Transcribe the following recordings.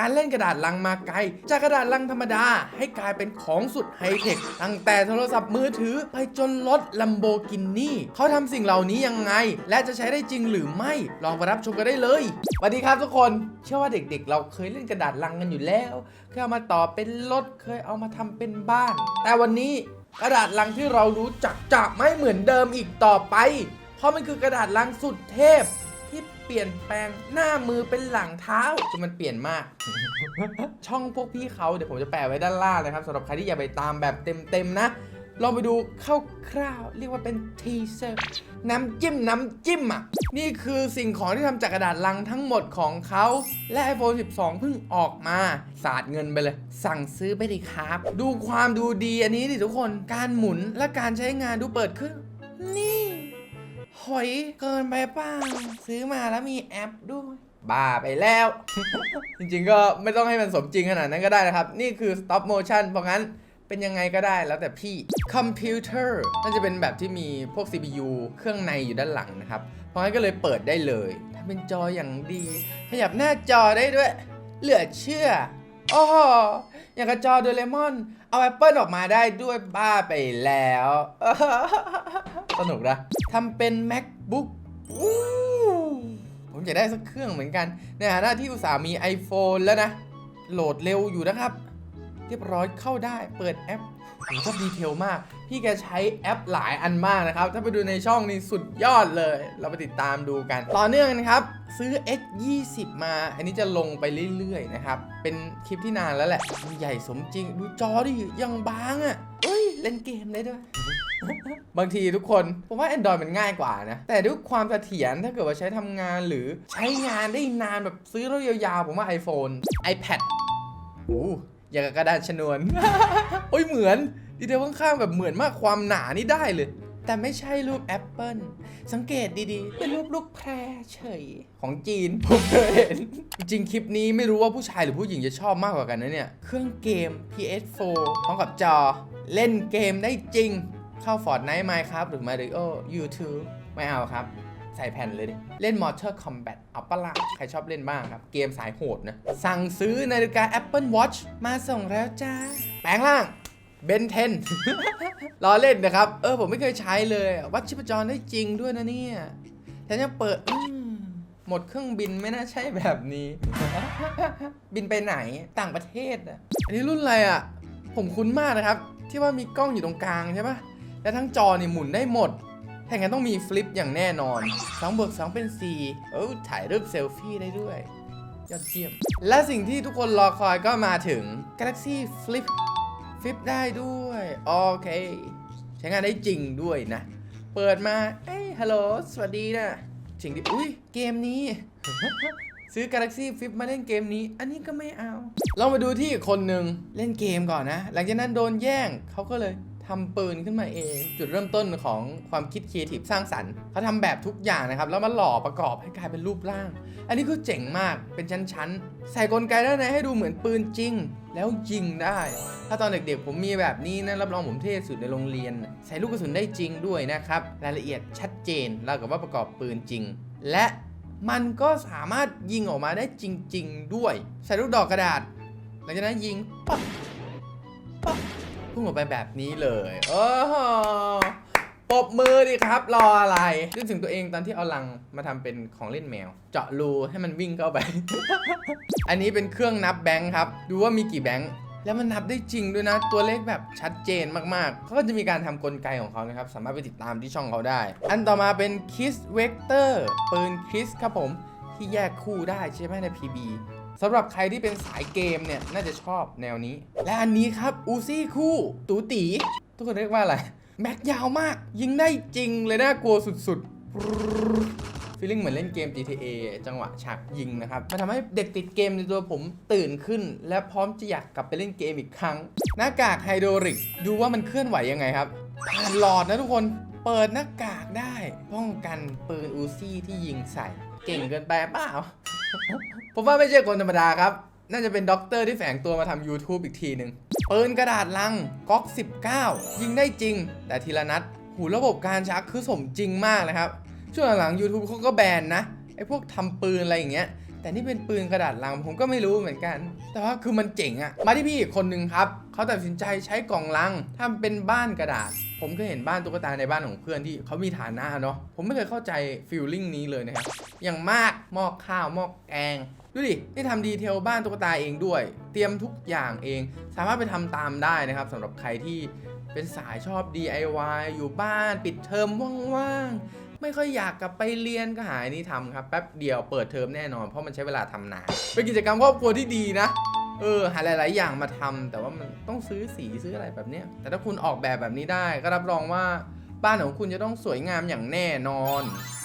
การเล่นกระดาษลังมาไกล จากกระดาษลังธรรมดา ให้กลายเป็นของสุดไฮเทคตั้งแต่โทรศัพท์มือถือไปจนรถลัมโบกินนี่เขาทำสิ่งเหล่านี้ยังไง และจะใช้ได้จริงหรือไม่ลองไปรับชมกันได้เลยสวัสดีครับทุกคน เชื่อว่าเด็กๆ เราเคยเล่นกระดาษลังกันอยู่แล้วเคยเอามาต่อเป็นรถเคยเอามาทำเป็นบ้าน แต่วันนี้กระดาษลังที่เรารู้จักจะไม่เหมือนเดิมอีกต่อไป เพราะมันคือกระดาษลังสุดเทพ ที่เปลี่ยนแปลงหน้ามือเป็นหลังเท้าคือมันเปลี่ยนมาก ช่องพวกพี่เขาเดี๋ยวผมจะแปะไว้ด้านล่างนะครับสำหรับใครที่อยากไปตามแบบเต็มๆนะลองไปดูคร่าวๆเรียกว่าเป็นทีเซอร์น้ำจิ้มน้ำจิ้มอะ นี่คือสิ่งของที่ทำจากกระดาษลังทั้งหมดของเขา และ iPhone 12 เพิ่งออกมา สาดเงินไปเลย สั่งซื้อไปดิครับ ดูความดูดีอันนี้ดิทุกคนการหมุนและการใช้งานดูเปิดขึ้น นี่ หอยเกินไปเปล่าซื้อมาแล้วมีแอปด้วย บ้าไปแล้ว จริงๆก็ไม่ต้องให้มันสมจริงขนาดนั้นก็ได้นะครับ นี่คือ stop motion เพราะงั้นเป็นยังไงก็ได้แล้วแต่พี่คอมพิวเตอร์น่าจะเป็นแบบที่มีพวก CPU เครื่องในอยู่ด้านหลังนะครับ เพราะงั้นก็เลยเปิดได้เลย ถ้าเป็นจออย่างดี ขยับหน้าจอได้ด้วย เหลือเชื่อ โอ้โหอย่างกระจอโดเรมอน เอาแอปเปิลออกมาได้ด้วยบ้าไปแล้ว สนุกนะทำเป็น macbook ผมอยากได้สักเครื่องเหมือนกัน ในฐานะที่อุตส่าห์มี iPhone แล้วนะ โหลดเร็วอยู่นะครับ เรียบร้อยเข้าได้ เปิดแอป ผมชอบดีเทลมาก พี่แกใช้แอปหลายอันมากนะครับ ถ้าไปดูในช่องนี้สุดยอดเลย เราไปติดตามดูกัน ต่อเนื่องนะครับ ซื้อ X 2 0มา อันนี้จะลงไปเรื่อยๆนะครับ เป็นคลิปที่นานแล้วแหละมันใหญ่สมจริง ดูจอดิยังบางอะ่ะเอ้ย เล่นเกมได้ด้วยบางทีทุกคนผมว่า Android มันง่ายกว่านะ แต่ด้วยความเสถียรถ้าเกิดว่าใช้ทำงานหรือใช้งานได้นานแบบซื้อแล้วยาวๆ ผมว่า iPhone iPad โอ้ อย่างกระดาษชนวน โอ้ยเหมือน ดีเทลข้างๆแบบเหมือนมากความหนานี่ได้เลย แต่ไม่ใช่รูปแอปเปิลสังเกตดีๆ เป็นรูปลูกแพรเฉย ของจีน ผมเคยเห็น จริงคลิปนี้ไม่รู้ว่าผู้ชายหรือผู้หญิงจะชอบมากกว่ากันนะเนี่ย เครื่องเกม PS4 พร้อมกับจอ เล่นเกมได้จริง เข้า Fortnite Minecraft หรือ Mario YouTube ไม่เอาครับ ใส่แผ่นเลยดิ เล่น Mortal Kombat เอาปะละใครชอบเล่นบ้างครับ เกมสายโหดนะ สั่งซื้อนาฬิกา Apple Watch มาส่งแล้วจ้า แปลงร่างเบนเทนล้อเล่นนะครับ เออ ผมไม่เคยใช้เลย วัดชิปจรได้จริงด้วยนะเนี่ยแถมยังเปิดหมดเครื่องบินไม่น่าใช่แบบนี้ บินไปไหนต่างประเทศอะอันนี้รุ่นอะไรอะ ผมคุ้นมากนะครับ ที่ว่ามีกล้องอยู่ตรงกลางใช่ปะแล้วทั้งจอเนี่ยหมุนได้หมด ถ้างั้นต้องมีฟลิปอย่างแน่นอน2บวก2เป็น4เออถ่ายรูปเซลฟี่ได้ด้วย ยอดเยี่ยม และสิ่งที่ทุกคนรอคอยก็มาถึง Galaxy Flip ฟลิปได้ด้วย โอเค ใช้งานได้จริงด้วยนะ เปิดมา เอ้ยฮัลโหลสวัสดีนะจริงดิอุ้ยเกมนี้ ซื้อ Galaxy Flip มาเล่นเกมนี้ อันนี้ก็ไม่เอา เรามาดูที่คนหนึ่งเล่นเกมก่อนนะ หลังจากนั้นโดนแย่งเขาก็เลย ทำปืนขึ้นมาเอง จุดเริ่มต้นของความคิดครีเอทีฟสร้างสรรค์เขาทำแบบทุกอย่างนะครับ แล้วมาหล่อประกอบให้กลายเป็นรูปร่าง อันนี้คือเจ๋งมากเป็นชั้นๆ ใส่กลไกด้านในให้ดูเหมือนปืนจริง แล้วยิงได้ ถ้าตอนเด็กๆ ผมมีแบบนี้นะรับรองผมเท่สุดในโรงเรียน ใส่ลูกกระสุนได้จริงด้วยนะครับ รายละเอียดชัดเจนเราวกับว่าประกอบปืนจริง และมันก็สามารถยิงออกมาได้จริง ๆ ด้วย ใส่ลูกดอกกระดาษ หลังจากนั้นยิงปั๊บ พุ่งออกไปแบบนี้เลยโอ้โหปบมือดิครับ รออะไรนึกถึงตัวเองตอนที่เอาลังมาทำเป็นของเล่นแมว เจาะรูให้มันวิ่งเข้าไป อันนี้เป็นเครื่องนับแบงค์ครับ ดูว่ามีกี่แบงค์แล้วมันนับได้จริงด้วยนะ ตัวเลขแบบชัดเจนมากๆ เขาก็จะมีการทำกลไกของเขานะครับ สามารถไปติดตามที่ช่องเขาได้ อันต่อมาเป็น Kiss Vector ปืน Kiss ครับผม ที่แยกคู่ได้ใช่ไหมใน PB สำหรับใครที่เป็นสายเกมเนี่ย น่าจะชอบแนวนี้ และอันนี้ครับ อูซี่คู่ ตูตี ทุกคนเรียกว่าอะไร แม็กยาวมาก ยิงได้จริงเลยน่ากลัวสุดๆฟีลลิ่งเหมือนเล่นเกม GTA จังหวะฉากยิงนะครับมันทำให้เด็กติดเกมในตัวผมตื่นขึ้น และพร้อมจะอยากกลับไปเล่นเกมอีกครั้ง หน้ากากไฮโดริก ดูว่ามันเคลื่อนไหวยังไงครับผ่านหลอดนะทุกคนเปิดหน้ากากได้ ป้องกันปืนอูซี่ที่ยิงใส่ เก่งเกินไปเปล่า ผมว่าไม่ใช่คนธรรมดาครับ น่าจะเป็นด็อกเตอร์ที่แฝงตัวมาทำ YouTube อีกทีหนึ่งปืนกระดาษลังก๊อก19 ยิงได้จริง แต่ทีละนัด หูระบบการชักคือสมจริงมากเลยครับ ช่วงหลังๆ YouTube เขาก็แบนนะไอ้พวกทำปืนอะไรอย่างเงี้ย แต่นี่เป็นปืนกระดาษลังผมก็ไม่รู้เหมือนกัน แต่ว่าคือมันเจ๋งอะมาที่พี่อีกคนนึงครับเขาตัดสินใจใช้กล่องลังทำเป็นบ้านกระดาษ ผมเคยเห็นบ้านตุ๊กตาในบ้านของเพื่อนที่เขามีฐานะเนาะผมไม่เคยเข้าใจฟีลลิ่งนี้เลยนะครับอย่างมากหม้อข้าวหม้อแกงดูดิ นี่ทำดีเทลบ้านตุ๊กตาเองด้วย เตรียมทุกอย่างเอง สามารถไปทำตามได้นะครับสำหรับใครที่เป็นสายชอบ DIY อยู่บ้านปิดเทอมว่างๆ ไม่ค่อยอยากกลับไปเรียนก็หาอันนี้ทำครับแป๊บเดียวเปิดเทอมแน่นอนเพราะมันใช้เวลาทำนานเป็นกิจกรรมครอบครัวที่ดีนะเออหาหลาย ๆ อย่างมาทำแต่ว่ามันต้องซื้อสีซื้ออะไรแบบเนี้ยแต่ถ้าคุณออกแบบแบบนี้ได้ก็รับรองว่าบ้านของคุณจะต้องสวยงามอย่างแน่นอน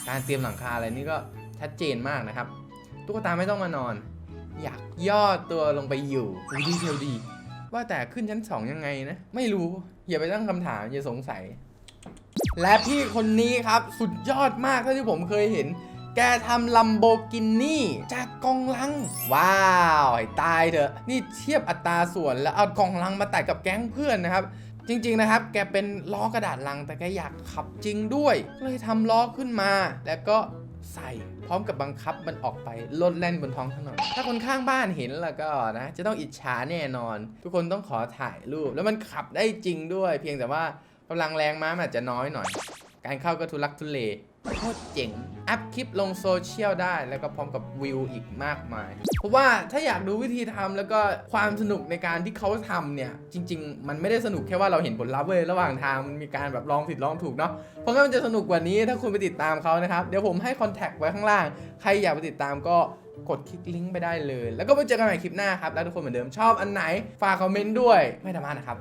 การเตรียมหลังคาอะไรนี่ก็ชัดเจนมากนะครับตุ๊กตาไม่ต้องมานอน อยากย่อตัวลงไปอยู่ดีเทลดี ว่าแต่ขึ้นชั้นสองยังไงนะ ไม่รู้อย่าไปตั้งคำถามอย่าสงสัย และพี่คนนี้ครับสุดยอดมากเท่าที่ผมเคยเห็น แกทำลัมโบกินี่จากกองลัง ว้าวตายเถอะ นี่เทียบอัตราส่วนแล้วเอากองลังมาตัดกับแก๊งเพื่อนนะครับจริงๆ นะครับ แกเป็นล้อกระดาษลัง แต่แกอยากขับจริงด้วย เลยทำล้อขึ้นมา แล้วก็ใส่พร้อมกับบังคับมันออกไปลดแล่นบนท้องถนน ถ้าคนข้างบ้านเห็นแล้วก็นะ จะต้องอิจฉาแน่นอน ทุกคนต้องขอถ่ายรูป แล้วมันขับได้จริงด้วย เพียงแต่ว่า กำลังแรงม้ามันอาจจะน้อยหน่อย การเข้าก็ทุลักทุเลโคตรเจ๋ง อัพคลิปลงโซเชียลได้ แล้วก็พร้อมกับวิวอีกมากมาย เพราะว่าถ้าอยากดูวิธีทำแล้วก็ความสนุกในการที่เขาทำเนี่ย จริง ๆ มันไม่ได้สนุกแค่ว่าเราเห็นผลลัพธ์เว้ยระหว่างทางมันมีการแบบลองผิดลองถูกเนาะ เพราะงั้นมันจะสนุกกว่านี้ถ้าคุณไปติดตามเขานะครับ เดี๋ยวผมให้คอนแทคไว้ข้างล่าง ใครอยากไปติดตามก็กดคลิกลิงก์ไปได้เลย แล้วก็ไปเจอกันใหม่คลิปหน้าครับ แล้วทุกคนเหมือนเดิมชอบอันไหน ฝากคอมเมนต์ด้วย ไม่ธรรมะนะครับ